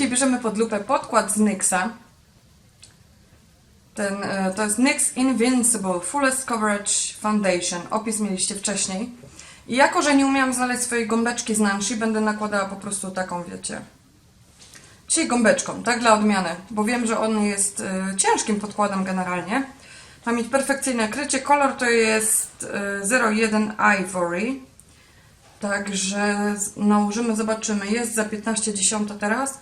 Dzisiaj bierzemy pod lupę podkład z NYXa. Ten, e, to jest NYX Invincible Fullest Coverage Foundation. Opis mieliście wcześniej. I jako, że nie umiałam znaleźć swojej gąbeczki z Nancy, będę nakładała po prostu taką, wiecie, Dzisiaj gąbeczką, tak dla odmiany, bo wiem, że on jest y, ciężkim podkładem generalnie. Ma mieć perfekcyjne krycie. Kolor to jest y, 01 Ivory. Także nałożymy, zobaczymy. Jest za 15,10 teraz.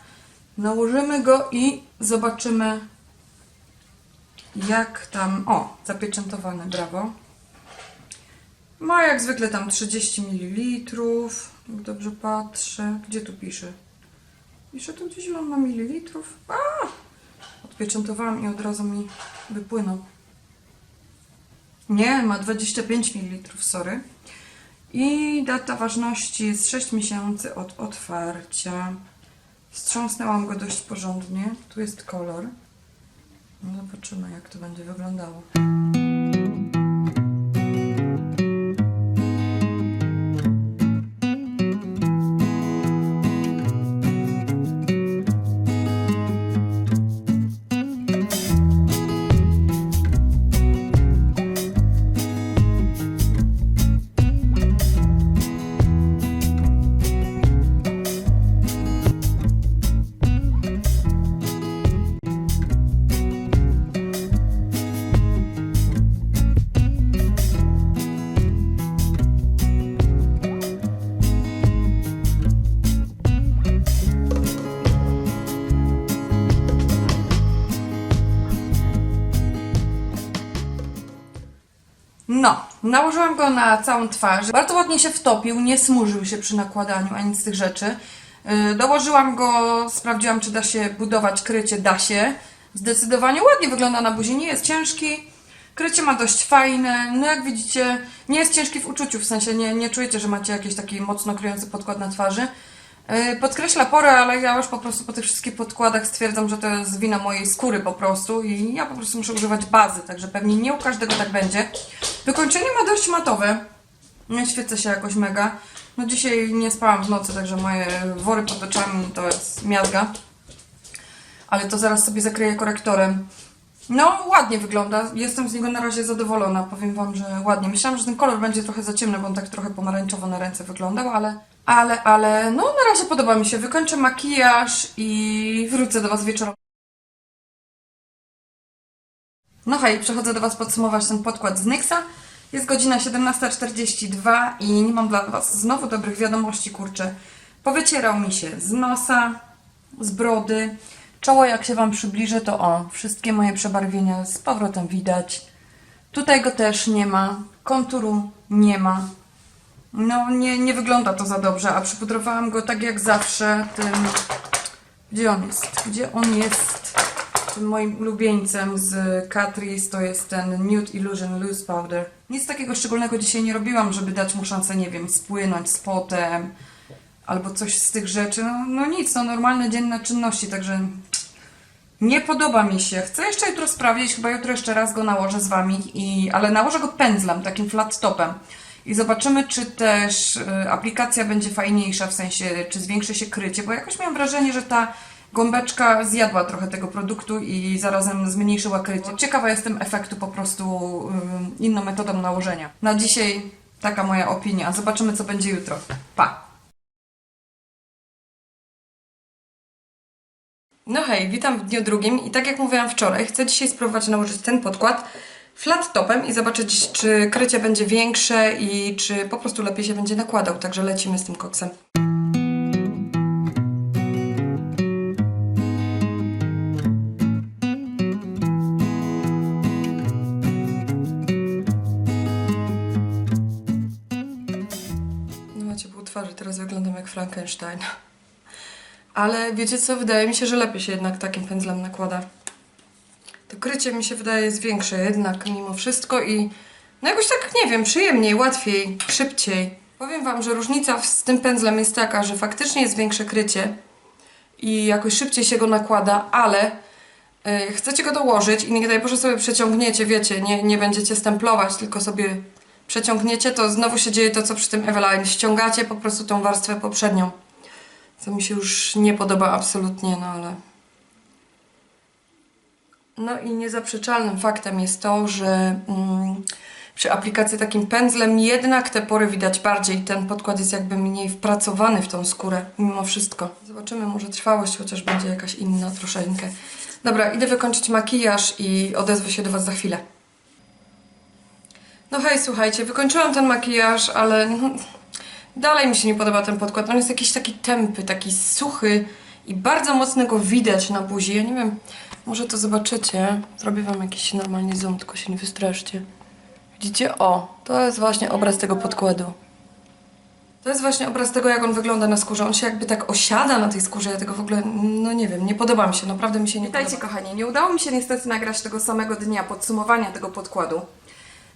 Nałożymy go i zobaczymy jak tam... O, zapieczętowane, brawo. Ma jak zwykle tam 30 ml. Dobrze patrzę. Gdzie tu pisze? Pisze tu gdzieś on ma mililitrów. A! Odpieczętowałam i od razu mi wypłynął. Nie, ma 25 ml, sorry. I data ważności jest 6 miesięcy od otwarcia. Wstrząsnęłam go dość porządnie. Tu jest kolor. No Zobaczymy, jak to będzie wyglądało. No, nałożyłam go na całą twarz. Bardzo ładnie się wtopił, nie smurzył się przy nakładaniu ani z tych rzeczy. Yy, Dołożyłam go, sprawdziłam, czy da się budować krycie. Da się. Zdecydowanie ładnie wygląda na buzi, nie jest ciężki. Krycie ma dość fajne. No jak widzicie, nie jest ciężki w uczuciu, w sensie nie, nie czujecie, że macie jakiś taki mocno kryjący podkład na twarzy. Yy, Podkreśla porę, ale ja już po prostu po tych wszystkich podkładach stwierdzam, że to jest wina mojej skóry po prostu i ja po prostu muszę używać bazy, także pewnie nie u każdego tak będzie. Wykończenie ma dość matowe. Nie świecę się jakoś mega. No dzisiaj nie spałam w nocy, także moje wory pod oczami to jest miazga. Ale to zaraz sobie zakryję korektorem. No, ładnie wygląda. Jestem z niego na razie zadowolona. Powiem Wam, że ładnie. Myślałam, że ten kolor będzie trochę za ciemny, bo on tak trochę pomarańczowo na ręce wyglądał, ale, ale, ale, no na razie podoba mi się. Wykończę makijaż i wrócę do Was wieczorem. No hej, przechodzę do Was podsumować ten podkład z NYXa. Jest godzina 17.42 i nie mam dla Was znowu dobrych wiadomości, kurczę. Powycierał mi się z nosa, z brody. Czoło jak się Wam przybliżę, to o, wszystkie moje przebarwienia z powrotem widać. Tutaj go też nie ma, konturu nie ma. No nie, nie wygląda to za dobrze, a przypudrowałam go tak jak zawsze tym... Gdzie on jest? Gdzie on jest? Tym moim ulubieńcem z Catrice to jest ten Nude Illusion Loose Powder. Nic takiego szczególnego dzisiaj nie robiłam, żeby dać mu szansę, nie wiem, spłynąć z potem albo coś z tych rzeczy. No, no nic, no normalne dzienne czynności, także nie podoba mi się. Chcę jeszcze jutro sprawdzić, chyba jutro jeszcze raz go nałożę z Wami, i, ale nałożę go pędzlem, takim flat topem. I zobaczymy, czy też y, aplikacja będzie fajniejsza, w sensie, czy zwiększy się krycie, bo jakoś miałam wrażenie, że ta gąbeczka zjadła trochę tego produktu i zarazem zmniejszyła krycie. Ciekawa jestem efektu po prostu y, inną metodą nałożenia. Na dzisiaj taka moja opinia. Zobaczymy, co będzie jutro. Pa! No hej, witam w dniu drugim i tak jak mówiłam wczoraj, chcę dzisiaj spróbować nałożyć ten podkład flat topem i zobaczyć, czy krycie będzie większe i czy po prostu lepiej się będzie nakładał. Także lecimy z tym koksem. No macie pół twarzy, teraz wyglądam jak Frankenstein. Ale wiecie co, wydaje mi się, że lepiej się jednak takim pędzlem nakłada. To krycie mi się wydaje jest większe jednak mimo wszystko i no jakoś tak, nie wiem, przyjemniej, łatwiej, szybciej. Powiem Wam, że różnica z tym pędzlem jest taka, że faktycznie jest większe krycie i jakoś szybciej się go nakłada, ale y, chcecie go dołożyć i nie daj Boże sobie przeciągniecie, wiecie, nie, nie będziecie stemplować, tylko sobie przeciągniecie, to znowu się dzieje to, co przy tym Eveline. Ściągacie po prostu tą warstwę poprzednią. Co mi się już nie podoba absolutnie, no ale... No i niezaprzeczalnym faktem jest to, że mm, przy aplikacji takim pędzlem jednak te pory widać bardziej. Ten podkład jest jakby mniej wpracowany w tą skórę, mimo wszystko. Zobaczymy, może trwałość chociaż będzie jakaś inna troszeczkę. Dobra, idę wykończyć makijaż i odezwę się do Was za chwilę. No hej, słuchajcie, wykończyłam ten makijaż, ale no, dalej mi się nie podoba ten podkład. On jest jakiś taki tępy, taki suchy i bardzo mocno go widać na buzi. Ja nie wiem, może to zobaczycie. Zrobię wam jakiś normalnie zoom, tylko się nie wystraszcie. Widzicie? O, to jest właśnie obraz tego podkładu. To jest właśnie obraz tego, jak on wygląda na skórze. On się jakby tak osiada na tej skórze. Ja tego w ogóle, no nie wiem, nie podoba mi się. Naprawdę mi się nie Witajcie podoba. kochani, nie udało mi się niestety nagrać tego samego dnia podsumowania tego podkładu.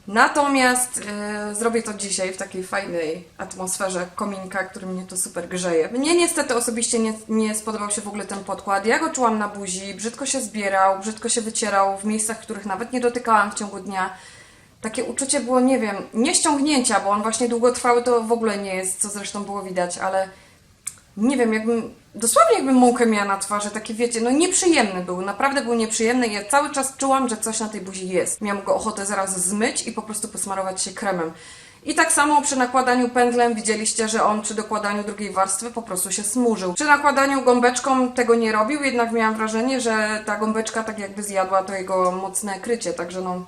Natomiast e, zrobię to dzisiaj w takiej fajnej atmosferze kominka, który mnie to super grzeje. Mnie niestety osobiście nie, nie spodobał się w ogóle ten podkład. Ja go czułam na buzi, brzydko się zbierał, brzydko się wycierał w miejscach, których nawet nie dotykałam w ciągu dnia. Takie uczucie było, nie wiem, nie ściągnięcia, bo on właśnie długotrwały to w ogóle nie jest, co zresztą było widać, ale nie wiem, jakbym, dosłownie jakbym mąkę miała na twarzy, takie wiecie, no nieprzyjemny był, naprawdę był nieprzyjemny i ja cały czas czułam, że coś na tej buzi jest. Miałam go ochotę zaraz zmyć i po prostu posmarować się kremem. I tak samo przy nakładaniu pędzlem widzieliście, że on przy dokładaniu drugiej warstwy po prostu się smurzył. Przy nakładaniu gąbeczką tego nie robił, jednak miałam wrażenie, że ta gąbeczka tak jakby zjadła to jego mocne krycie, także no...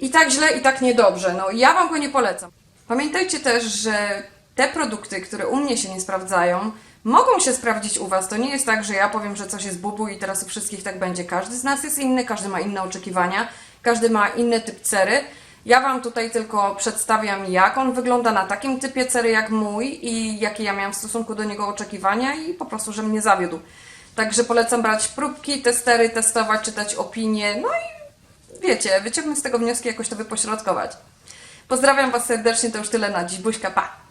I tak źle, i tak niedobrze. No, ja Wam go nie polecam. Pamiętajcie też, że te produkty, które u mnie się nie sprawdzają, mogą się sprawdzić u Was. To nie jest tak, że ja powiem, że coś jest bubu i teraz u wszystkich tak będzie. Każdy z nas jest inny, każdy ma inne oczekiwania, każdy ma inny typ cery. Ja Wam tutaj tylko przedstawiam, jak on wygląda na takim typie cery jak mój i jakie ja miałam w stosunku do niego oczekiwania i po prostu, że mnie zawiódł. Także polecam brać próbki, testery, testować, czytać opinie, no i wiecie, wyciągnąć z tego wnioski, jakoś to wypośrodkować. Pozdrawiam Was serdecznie, to już tyle na dziś. Buźka, pa!